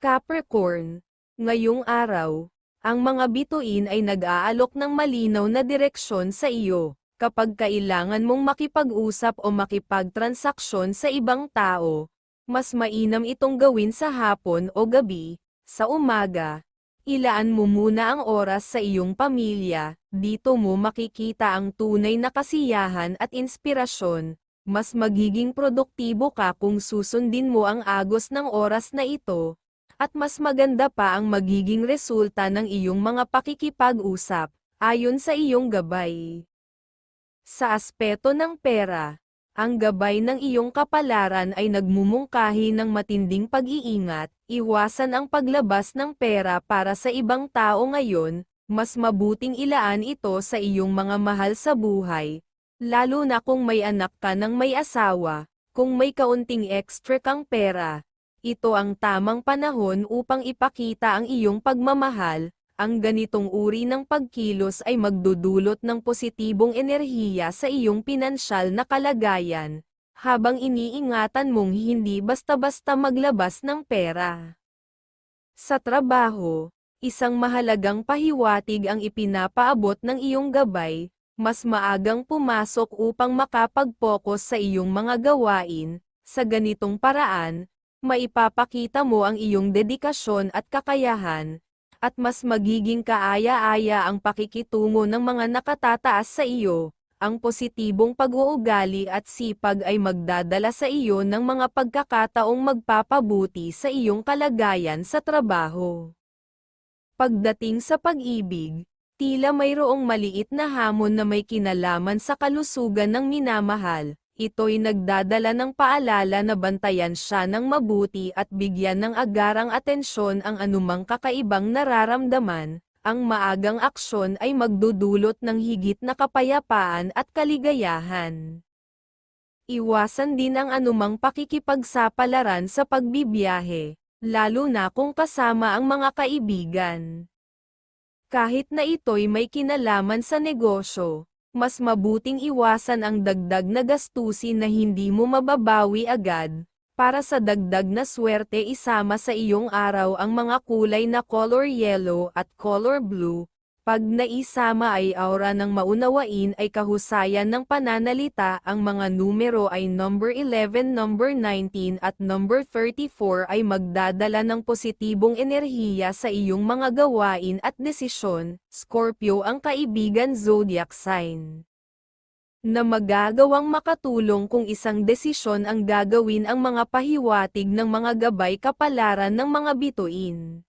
Capricorn, ngayong araw, ang mga bituin ay nag-aalok ng malinaw na direksyon sa iyo, kapag kailangan mong makipag-usap o makipagtransaksyon sa ibang tao. Mas mainam itong gawin sa hapon o gabi, sa umaga. Ilaan mo muna ang oras sa iyong pamilya, dito mo makikita ang tunay na kasiyahan at inspirasyon, mas magiging produktibo ka kung susundin mo ang agos ng oras na ito, at mas maganda pa ang magiging resulta ng iyong mga pakikipag-usap, ayon sa iyong gabay. Sa aspeto ng pera, ang gabay ng iyong kapalaran ay nagmumungkahi ng matinding pag-iingat, iwasan ang paglabas ng pera para sa ibang tao ngayon, mas mabuting ilaan ito sa iyong mga mahal sa buhay, lalo na kung may anak ka ng may asawa, kung may kaunting extra kang pera. Ito ang tamang panahon upang ipakita ang iyong pagmamahal, ang ganitong uri ng pagkilos ay magdudulot ng positibong enerhiya sa iyong pinansyal na kalagayan, habang iniingatan mong hindi basta-basta maglabas ng pera. Sa trabaho, isang mahalagang pahiwatig ang ipinapaabot ng iyong gabay, mas maagang pumasok upang makapag-focus sa iyong mga gawain, sa ganitong paraan, maipapakita mo ang iyong dedikasyon at kakayahan, at mas magiging kaaya-aya ang pakikitungo ng mga nakatataas sa iyo. Ang positibong pag-uugali at sipag ay magdadala sa iyo ng mga pagkakataong magpapabuti sa iyong kalagayan sa trabaho. Pagdating sa pag-ibig, tila mayroong maliit na hamon na may kinalaman sa kalusugan ng minamahal, ito'y nagdadala ng paalala na bantayan siya ng mabuti at bigyan ng agarang atensyon ang anumang kakaibang nararamdaman, ang maagang aksyon ay magdudulot ng higit na kapayapaan at kaligayahan. Iwasan din ang anumang pakikipagsapalaran sa pagbibiyahe, lalo na kung kasama ang mga kaibigan. Kahit na ito'y may kinalaman sa negosyo, mas mabuting iwasan ang dagdag na gastusin na hindi mo mababawi agad. Para sa dagdag na swerte isama sa iyong araw ang mga kulay na color yellow at color blue. Pag naisama ay aura ng maunawain ay kahusayan ng pananalita ang mga numero ay number 11, number 19 at number 34 ay magdadala ng positibong enerhiya sa iyong mga gawain at desisyon. Scorpio ang kaibigan zodiac sign na magagawang makatulong kung isang desisyon ang gagawin ang mga pahiwatig ng mga gabay kapalaran ng mga bituin.